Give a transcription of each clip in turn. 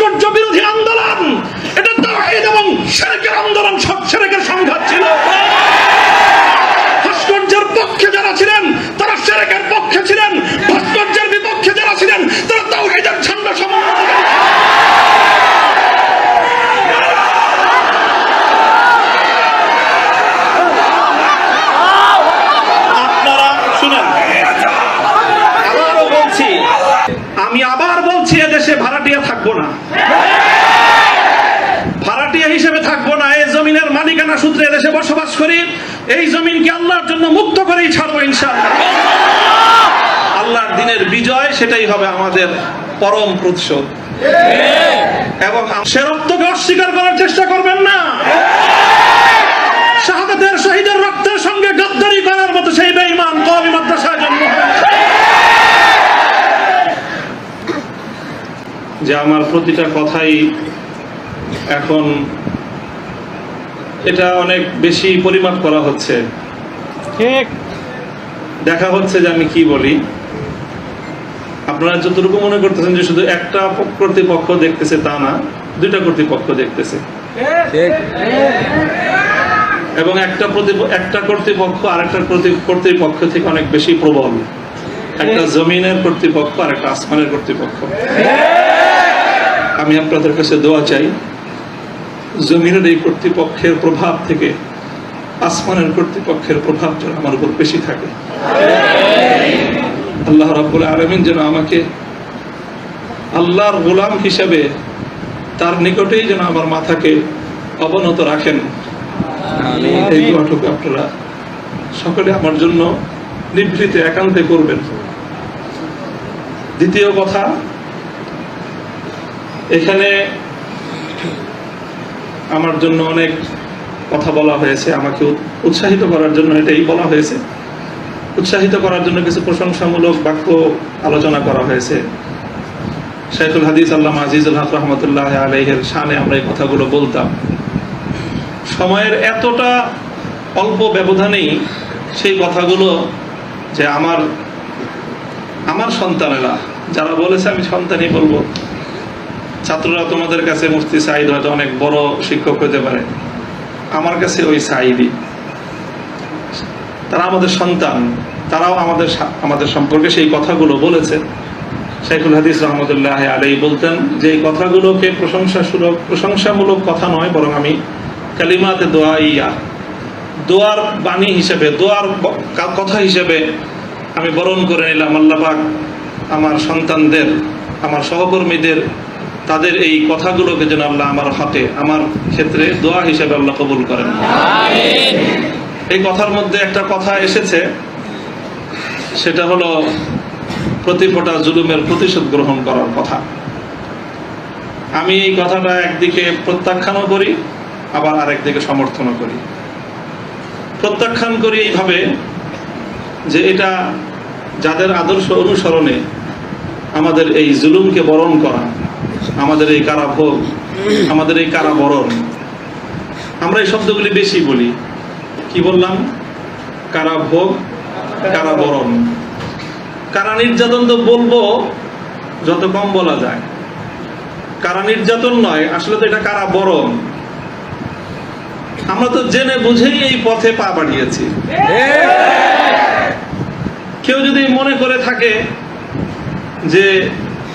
ভাস্কর্য বিরোধী আন্দোলন। এটা তো এবং সেরেকের আন্দোলন সব সেরেকের সংঘাত ছিল। ভাস্কর্যের পক্ষে যারা ছিলেন, তারা সেরেকের পক্ষে ছিলেন। ভাস্কর্যের বিপক্ষে যারা ছিলেন, তারা তাও এদের ঝান্ডা সমন্বয় আপনারা শুনেন আবারও বলছি আমি আবার বলছি এদেশে ভাড়াটিয়া থাকব না ভাড়াটিয়া হিসেবে থাকব না এই জমিনের মালিকানা সূত্রে এদেশে বসবাস করি, এই জমিনকে আল্লাহর জন্য মুক্ত করেই ছাড়বো ইনশাআল্লাহ। আল্লাহর দিনের বিজয়, সেটাই হবে আমাদের পরম প্রতিশোধ। এবং সে রক্তকে অস্বীকার করার চেষ্টা করবেন না। শাহাদাতের শহীদের রক্তের সঙ্গে গদ্দারি করার মতো সেই বেঈমান কওমি মাদ্রাসায় জন্ম যে আমার প্রতিটা কথাই এখন এটা অনেক বেশি পরিমাপ করা হচ্ছে। ঠিক। দেখা হচ্ছে যে আমি কি বলি। আপনারা যতটুকু মনে করতেছেন যে শুধু একটা কর্তৃপক্ষ দেখতেছে তা না দুইটা কর্তৃপক্ষ দেখতেছে। এবং একটা একটা কর্তৃপক্ষ আর একটা কর্তৃপক্ষ থেকে অনেক বেশি প্রবল। একটা জমিনের কর্তৃপক্ষ আর একটা আসমানের কর্তৃপক্ষ। আমি আপনাদের কাছে দোয়া চাই। জমিনের এই কর্তৃপক্ষের প্রভাব থেকে আসমানের কর্তৃপক্ষের প্রভাব যেন আমার উপর বেশি থাকে। আল্লাহ রাব্বুল আলামিন যেন আমাকে আল্লাহর গোলাম হিসাবে তার নিকটেই যেন আমার মাথাকে অবনত রাখেন। এই দোয়াটুকু আপনারা সকলে আমার জন্য নিভৃতে একান্তে করবেন। দ্বিতীয় কথা এখানে আমার জন্য অনেক কথা বলা হয়েছে, আমাকে উৎসাহিত করার জন্য এটাই বলা হয়েছে। উৎসাহিত করার জন্য কিছু প্রশংসামূলক বাক্য আলোচনা করা হয়েছে। শেখুল হাদিস আল্লাহ আজিজুল হক রহমতুল্লাহ আলহের শানে আমরা এই কথাগুলো বলতাম। সময়ের এতটা অল্প ব্যবধানেই সেই কথাগুলো যে আমার আমার সন্তানেরা, যারা বলেছে আমি সন্তানই বলব ছাত্ররা তোমাদের কাছে মুফতি সাইদ হয়তো অনেক বড় শিক্ষক হতে পারে। আমার কাছে ওই সাইদই তারা আমাদের সন্তান। তারাও আমাদের আমাদের সম্পর্কে সেই কথাগুলো বলেছে। শাইখুল হাদিস রহমতুল্লাহ আলাই বলতেন যে এই কথাগুলোকে প্রশংসা সুলভ প্রশংসামূলক কথা নয়, বরং আমি কালিমাতে দোয়া ইয়া দোয়ার বাণী হিসেবে, দোয়ার কথা হিসেবে আমি বরণ করে নিলাম। আল্লাপাক আমার সন্তানদের, আমার সহকর্মীদের তাদের এই কথাগুলোকে যেন আল্লাহ আমার হাতে আমার ক্ষেত্রে দোয়া হিসেবে আল্লাহ কবুল করেন। এই কথার মধ্যে একটা কথা এসেছে সেটা হলো প্রতি ফোটা জুলুমের প্রতিশোধ গ্রহণ করার কথা। আমি এই কথাটা একদিকে প্রত্যাখ্যানও করি আবার আরেকদিকে সমর্থনও করি। প্রত্যাখ্যান করি এইভাবে যে এটা যাদের আদর্শ অনুসরণে আমাদের এই জুলুমকে বরণ করা আমাদের এই কারাভোগ আমাদের এই কারাবরণ আমরা এই শব্দগুলি বেশি বলি। কি বললাম? কারাভোগ কারাবরণ কারা নির্যাতন তো বলব যত কম বলা যায়। কারা নির্যাতন নয় আসলে তো এটা কারা বরণ। আমরা তো জেনে বুঝেই এই পথে পা বাড়িয়েছি। কেউ যদি মনে করে থাকে যে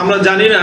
আমরা জানি না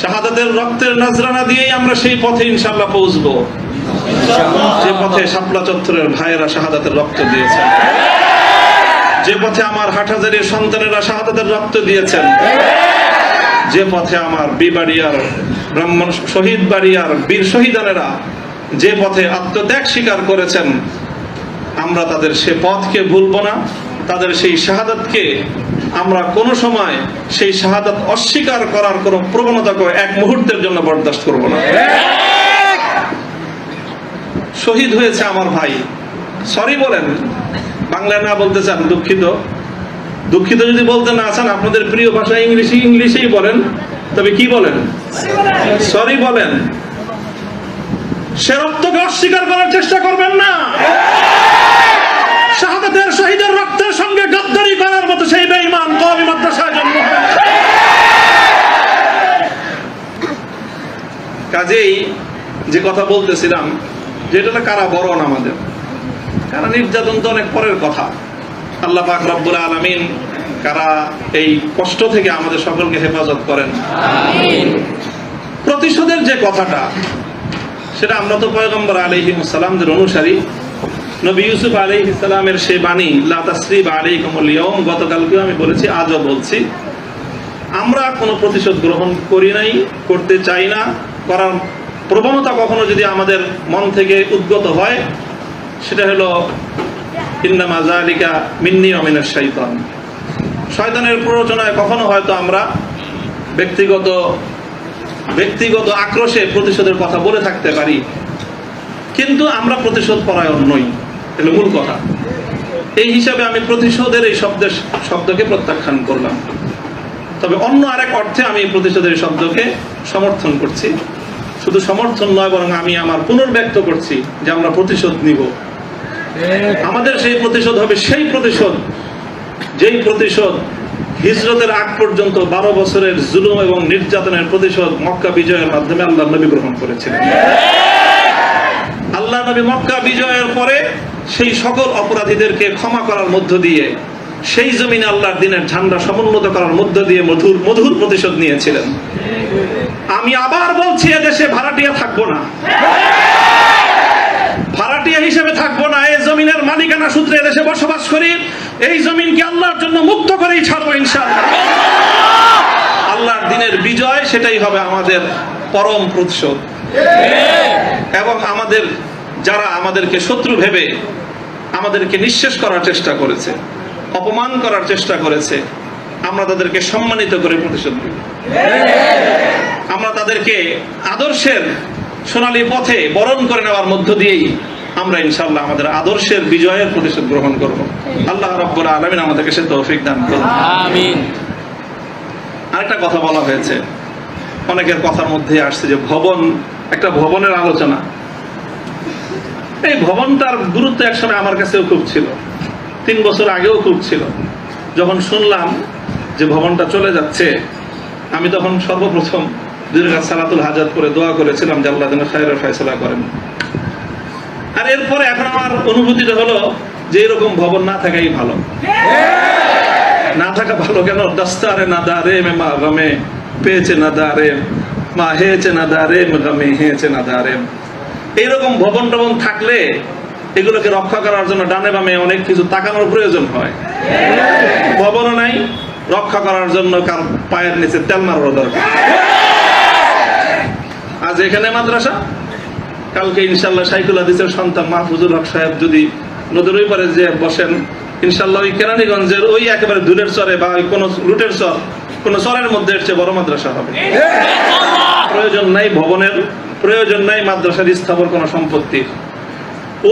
শাহাদাতের রক্তের নজরানা দিয়েই আমরা সেই পথে ইনশাল্লাহ পৌঁছবো। যে পথে শাপলা চত্বরের ভাইয়েরা শাহাদাতের রক্ত দিয়েছেন। যে পথে আমার হাটহাজারির সন্তানেরা শাহাদাতের রক্ত দিয়েছেন। যে পথে আমার বিবাড়িয়ার ব্রাহ্মণ শহীদ বাড়িয়ার বীর শহীদানেরা যে পথে আত্মত্যাগ স্বীকার করেছেন, আমরা তাদের সে পথকে ভুলব না, তাদের সেই শাহাদাতকে আমরা কোনো সময় সেই শাহাদাত অস্বীকার করার কোনো প্রবণতাকে এক মুহূর্তের জন্য বরদাস্ত করব না। শহীদ হয়েছে আমার ভাই। সরি বলেন, বাংলায় না বলতে চান, দুঃখিত। দুঃখিত যদি বলতে না চান, আপনাদের প্রিয় ভাষা ইংলিশে ইংলিশেই বলেন, তবে কি বলেন? সরি বলেন। সে রক্তকে অস্বীকার করার চেষ্টা করবেন না। শাহাদাতের, শহীদের রক্তের সঙ্গে গদ্দারি করার মতো সেই বেঈমান কওমি মাদ্রাসায় জন্ম হয়েছে। কাজেই যে কথা বলতেছিলাম যে এটা কারা বরণ আমাদের? কারা নির্যাতন তো অনেক পরের কথা। আল্লাহ পাক রব্বুল আলামিন কারা এই কষ্ট থেকে আমাদের সকলকে হেফাজত করেন। প্রতিশোধের যে কথাটা সেটা আমরা তো পয়গম্বর আলাইহিম সালামদের অনুসারী। নবী ইউসুফ আলাইহিস সালামের সে বাণী লা তাসরিব আলাইকুমুল ইয়াউম গতকালকেও আমি বলেছি আজও বলছি। আমরা কোনো প্রতিশোধ গ্রহণ করি নাই করতে চাই না করার প্রবণতা কখনো যদি আমাদের মন থেকে উদ্গত হয়, সেটা হলো জালিকা মিন্নি অমিনের শৈতান শয়তানের প্ররোচনায় কখনো হয়তো আমরা ব্যক্তিগত ব্যক্তিগত আক্রোশে প্রতিশোধের কথা বলে থাকতে পারি, কিন্তু আমরা প্রতিশোধ পরায়ণ নই, এটা মূল কথা। এই হিসাবে আমি প্রতিশোধের এই শব্দের শব্দকে প্রত্যাখ্যান করলাম। তবে অন্য আরেক অর্থে আমি প্রতিশোধের শব্দকে সমর্থন করছি। শুধু সমর্থন নয়, বরং আমি আমার পুনর্ব্যক্ত করছি যে আমরা প্রতিশোধ নিব। আমাদের সেই প্রতিশোধ হবে, সেই প্রতিশোধ, যেই প্রতিশোধ হিজরতের আগ পর্যন্ত বারো বছরের জুলুম এবং নির্যাতনের প্রতিশোধ মক্কা বিজয়ের মাধ্যমে আল্লাহ নবী গ্রহণ করেছিলেন। আল্লাহ নবী মক্কা বিজয়ের পরে সেই সকল অপরাধীদেরকে ক্ষমা করার মধ্য দিয়ে সেই জমিনে আল্লাহর দিনের ঝান্ডা সমুন্নত করার মধ্য দিয়ে মধুর মধুর প্রতিশোধ নিয়েছিলেন। আমি আবার বলছি, এদেশে ভাড়াটিয়া থাকব না। ভাড়াটিয়া হিসেবে থাকব না। এই জমিনের মালিকানা সূত্রে এদেশে বসবাস করি। এই জমিনকে আল্লাহর জন্য মুক্ত করেই ছাড়বো ইনশাআল্লাহ। আল্লাহর দিনের বিজয়, সেটাই হবে আমাদের পরম প্রতিশোধ। এবং আমাদের, যারা আমাদেরকে শত্রু ভেবে আমাদেরকে নিঃশেষ করার চেষ্টা করেছে অপমান করার চেষ্টা করেছে আমরা তাদেরকে সম্মানিত করে প্রতিশোধ দেব আমরা তাদেরকে আদর্শের সোনালী পথে বরণ করে নেওয়ার মধ্য দিয়েই আমরা ইনশাল্লাহ আমাদের আদর্শের বিজয়ের প্রতিশোধ গ্রহণ করব। আল্লাহ রব্বুল আলমিন আমাদেরকে সে তৌফিক দান করুন। আরেকটা কথা বলা হয়েছে অনেকের কথার মধ্যে আসছে যে ভবন একটা ভবনের আলোচনা। এই ভবনটার গুরুত্ব একসময় আমার কাছেও খুব ছিল। তিন বছর আগেও খুব ছিল। যখন শুনলাম যে ভবনটা চলে যাচ্ছে, আমি তখন সর্বপ্রথম দীর্ঘ সালাতুল হাজাত করে দোয়া করেছিলাম যে আল্লাহ যেন ফয়সলা করেন। আর এরপরে এখন আমার অনুভূতিটা হলো যে এরকম ভবন না থাকাই ভালো। না থাকা ভালো কেন? দস্তারে না দারে মে মা গমে, পেয়েছে না দারে মা হেয়েছে না দারে মে গমে, হেয়েছে না দারে এইরকম ভবন টবন থাকলে এগুলোকে রক্ষা করার জন্য ডানে বামে অনেক কিছু তাকানোর প্রয়োজন হয়। ভবনও নাই রক্ষা করার জন্য কার পায়ের নিচে তেল মারার দরকার। আজ এখানে মাদ্রাসা? কালকে ইনশাল্লাহ সাইকুল হাদিসের সন্তান মাহফুজুল হক সাহেব যদি নদীর ওই পারে যে বসেন ইনশাল্লাহ ওই কেরানীগঞ্জের ওই একেবারে দূরের চরে বা ওই কোনো রুটের চর কোনো চরের মধ্যে চেয়ে বড় মাদ্রাসা হবে। প্রয়োজন নাই ভবনের প্রয়োজন নাই মাদ্রাসার স্থাপন কোনো সম্পত্তির।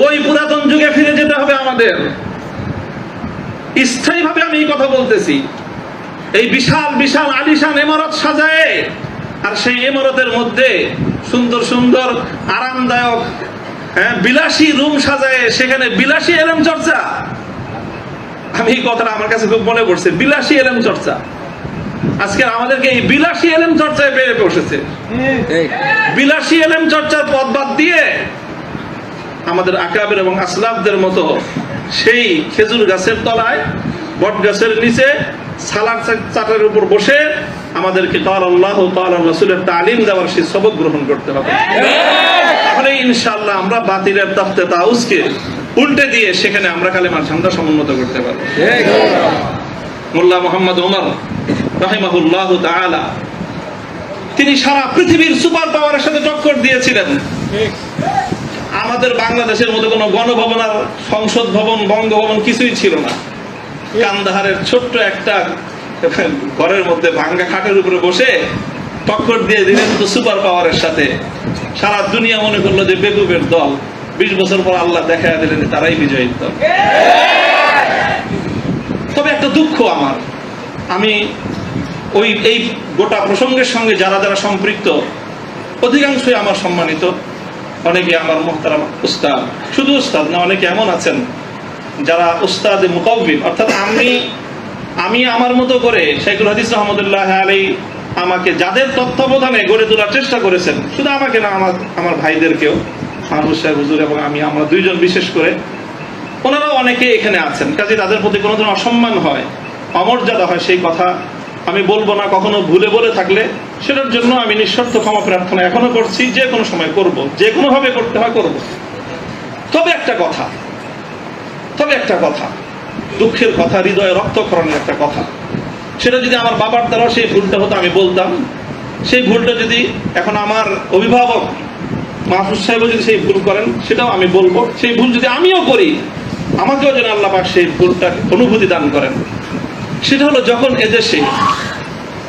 ওই পুরাতন যুগে ফিরে যেতে হবে আমাদের। স্থায়ীভাবে আমি এই কথা বলতেছি। এই বিশাল বিশাল আলিশান ইমারত সাজায় আর সেই ইমারতের মধ্যে সুন্দর সুন্দর আরামদায়ক হ্যাঁ বিলাসী রুম সাজায় সেখানে বিলাসী এলেম চর্চা। আমি এই কথাটা আমার কাছে খুব মনে পড়ছে বিলাসী এলেম চর্চা। আজকে আমাদেরকে এই বিলাসী এলেম চর্চায় বেড়ে বসেছে। বিলাসী এলেম চর্চার পথ বাদ দিয়ে আমাদের আকাবের এবং আসলাফদের মতো সেই খেজুর গাছের তলায়, বট গাছের নিচে সালার চাটের উপর বসে আমাদেরকে কাল আল্লাহ কাল রসুলের তালিম দেওয়ার সেই সবক গ্রহণ করতে হবে। তাহলে ইনশাআল্লাহ আমরা বাতিলের তফতে তাউসকে উল্টে দিয়ে সেখানে আমরা কালেমার ঝান্ডা সমুন্নত করতে পারব। মোল্লা মোহাম্মদ ওমর রাহিমাহুল্লাহ তাআলা, তিনি সারা পৃথিবীর সুপার পাওয়ারের সাথে টক্কর দিয়েছিলেন। আমাদের বাংলাদেশের মধ্যে কোনো গণভবন আর সংসদ ভবন, বঙ্গভবন কিছুই ছিল না। কান্দাহারের ছোট্ট একটা ঘরের মধ্যে ভাঙ্গা খাটের উপরে বসে টক্কর দিয়ে দিলেন তো সুপার পাওয়ারের সাথে। সারা দুনিয়া মনে করল যে বেগুবের দল। বিশ বছর পর আল্লাহ দেখা দিলেন তারাই বিজয়ীর দল। তবে একটা দুঃখ আমার। আমি ওই, এই গোটা প্রসঙ্গের সঙ্গে যারা যারা সম্পৃক্ত, অধিকাংশই আমার সম্মানিত। অনেকে আমার মোহতারাম উস্তাদ। শুধু উস্তাদ না, অনেকে এমন আছেন যারা উস্তাদ মুকাবিল অর্থাৎ আমি আমি আমার মতো করে শেখুল হাদিস রহমদুল্লাহ আলী আমাকে যাদের তত্ত্বাবধানে গড়ে তোলার চেষ্টা করেছেন, শুধু আমাকে না, আমার আমার ভাইদেরকেও মাহবুব সাহেব, হুজুর এবং আমি, আমরা দুইজন বিশেষ করে, ওনারাও অনেকে এখানে আছেন। কাজে তাদের প্রতি কোনো ধরনের অসম্মান হয়, অমর্যাদা হয় সেই কথা আমি বলব না, কখনো ভুলে বলে থাকলে সেটার জন্য আমি নিঃশর্ত ক্ষমা প্রার্থনা এখনও করছি, যে কোনো সময় করব, যে কোনো ভাবে করতে হয় করব। তবে একটা কথা, তবে একটা কথা, দুঃখের কথা, হৃদয়ে রক্তক্ষরণের একটা কথা। সেটা যদি আমার বাবার দ্বারা সেই ভুলটা হতো, আমি বলতাম। সেই ভুলটা যদি এখন আমার অভিভাবক মাহফুজ সাহেবও যদি সেই ভুল করেন, সেটাও আমি বলব। সেই ভুল যদি আমিও করি, আমাকেও যেন আল্লাহ সেই ভুলটা অনুভূতি দান করেন। সেটা হলো যখন এদেশে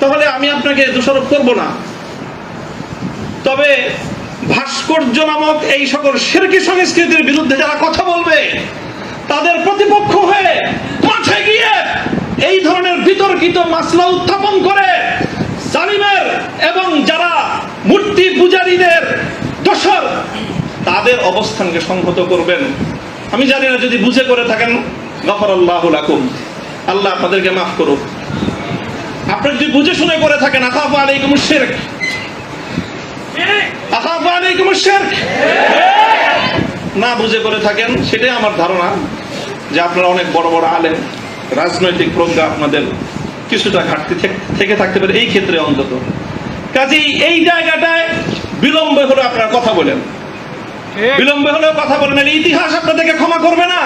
তাহলে আমি আপনাকে দোষারোপ করব না। তবে ভাস্কর্য নামক এই সকল সেরকি সংস্কৃতির বিরুদ্ধে যারা কথা বলবে, তাদের প্রতিপক্ষ হয়ে মাঠে গিয়ে এই ধরনের বিতর্কিত মাসলা উত্থাপন করে জালিমের এবং যারা মূর্তি পূজারীদের দোষর, তাদের অবস্থানকে সংহত করবেন। আমি জানি না যদি বুঝে করে থাকেন গফর আল্লাহ আল্লাহ আপনাদেরকে মাফ করুক। আপনারা যদি বুঝে শুনে করে থাকেন আকাফ আলাইকুম শিরক। আকাফ আলাইকুম শিরক। না বুঝে করে থাকেন সেটাই আমার ধারণা যে আপনারা অনেক বড় বড় আলেন রাজনৈতিক প্রজ্ঞা আপনাদের কিছুটা ঘাটতি থেক- থেকে থাকতে পারে এই ক্ষেত্রে অন্তত। কাজেই এই জায়গাটায় বিলম্বে হলে আপনারা কথা বলেন। বিলম্বে হলেও কথা বলেন ইতিহাস আপনাদেরকে ক্ষমা করবে না।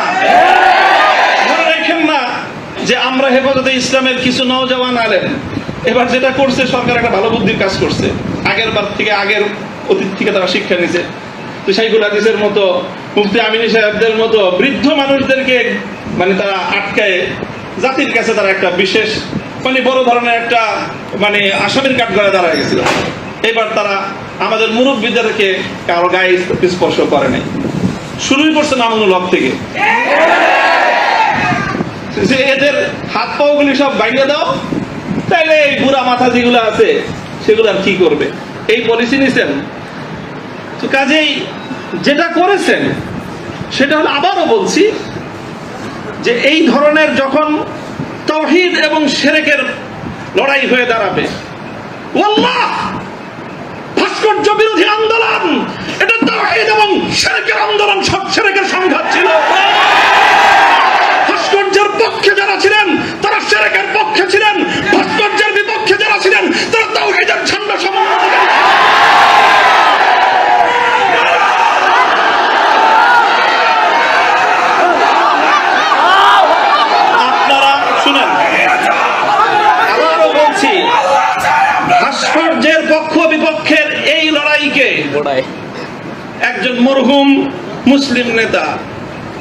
যে আমরা হেফাজতে ইসলামের কিছু নওজওয়ান আলেন এবার যেটা করছে, সরকার একটা ভালো বুদ্ধির কাজ করছে। আগের বার থেকে আগের অতীত থেকে তারা শিক্ষা নিছে তো শাইখুল হাদিসের মতো, মুফতি আমিনী সাহেবদের মতো বৃদ্ধ মানুষদেরকে মানে তারা আটকায়। জাতির কাছে তারা একটা বিশেষ মানে বড় ধরনের একটা মানে আসামির কাঠ করে দাঁড়ায় গেছিল। এবার তারা আমাদের মুরব্বীদেরকে কারও গায়ে স্পর্শ করে নাই। শুরুই করছে নামানুল হক থেকে। হাত পাও গুলি সব বাইরে দাও। তাহলে এই বুড়া মাথা যেগুলো আছে, সেগুলো আর কি করবে? এই পলিসি নিছেন? তো কাজেই যেটা করেছেন, সেটা হলো আবারও বলছি যে এই ধরনের যখন তহিদ এবং সেরেকের লড়াই হয়ে দাঁড়াবে ভাস্কর্য বিরোধী আন্দোলন! এটা তাওহীদ এবং শিরকের আন্দোলন সব শিরকের সংঘাত ছিল। ভাস্কর্যের পক্ষে যারা ছিলেন তারা শিরকের পক্ষে ছিলেন ভাস্কর্যের বিপক্ষে যারা ছিলেন তারা তাওহীদের ঝান্ডা সমন্বয় আপনারা শুনেন। আবারও বলছি ভাস্কর্যের পক্ষ বিপক্ষের এই লড়াইকে একজন মরহুম মুসলিম নেতা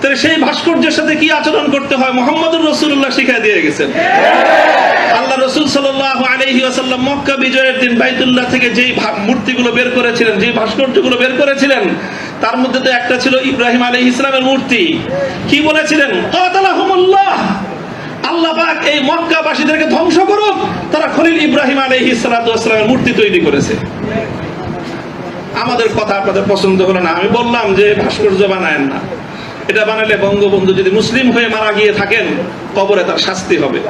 তাহলে সেই ভাস্কর্যের সাথে কি আচরণ করতে হয়? মোহাম্মদুর রসুল্লাহ শিখাই দিয়ে গেছেন। আল্লাহ রসুল মক্কা বিজয়ের দিন বাইতুল্লাহ থেকে যেই মূর্তিগুলো বের করেছিলেন, যেই ভাস্কর্যগুলো বের করেছিলেন, তার মধ্যে তো একটা ছিল ইব্রাহিম আলী ইসলামের মূর্তি। কি বলেছিলেন? আল্লাহ পাক এই মক্কাবাসীদেরকে ধ্বংস করুক, তারা খলিল ইব্রাহিম আলহি সালামের মূর্তি তৈরি করেছে। আমাদের কথা আপনাদের পছন্দ হলো না। আমি বললাম যে ভাস্কর্য বানায়েন না। এটা বানালে বঙ্গবন্ধু যদি মুসলিম হয়ে মারা গিয়ে থাকেন, কবরে তার শাস্তি হবে।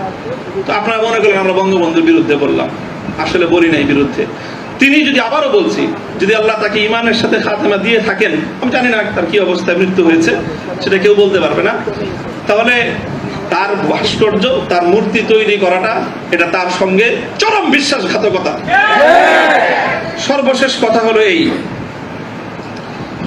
তো আপনারা মনে করেন আমরা বঙ্গবন্ধুর বিরুদ্ধে বললাম। আসলে বলি নাই বিরুদ্ধে। তিনি যদি আবারও বলছি, যদি আল্লাহ তাকে ইমানের সাথে খাতেমা দিয়ে থাকেন, আমি জানি না তার কি অবস্থায় মৃত্যু হয়েছে, সেটা কেউ বলতে পারবে না। তাহলে তার ভাস্কর্য, তার মূর্তি তৈরি করাটা, এটা তার সঙ্গে চরম বিশ্বাসঘাতকতা। সর্বশেষ কথা হলো এই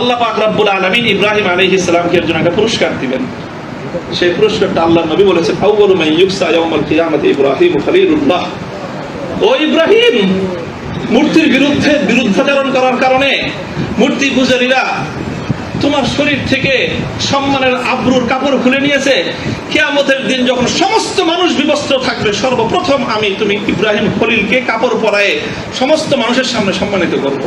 আল্লাহ পাক রাব্বুল আলামিন ইব্রাহিম আলাইহিস সালামকে এর জন্য একটা পুরস্কার দিবেন। সেই পুরস্কারটা আল্লাহ নবী বলেছেন আউয়ালু মান ইউকসা ইব্রাহিম খলিলুল্লাহ। ও ইব্রাহিম, মূর্তির বিরুদ্ধে বিরুদ্ধাচরণ করার কারণে মূর্তি পূজারীরা তোমার শরীর থেকে সম্মানের আব্রুর কাপড় খুলে নিয়েছে। কেয়ামতের দিন যখন সমস্ত মানুষ বিবস্ত্র থাকবে, সর্বপ্রথম আমি তুমি ইব্রাহিম খলিলকে কাপড় পরায়ে সমস্ত মানুষের সামনে সম্মানিত করব।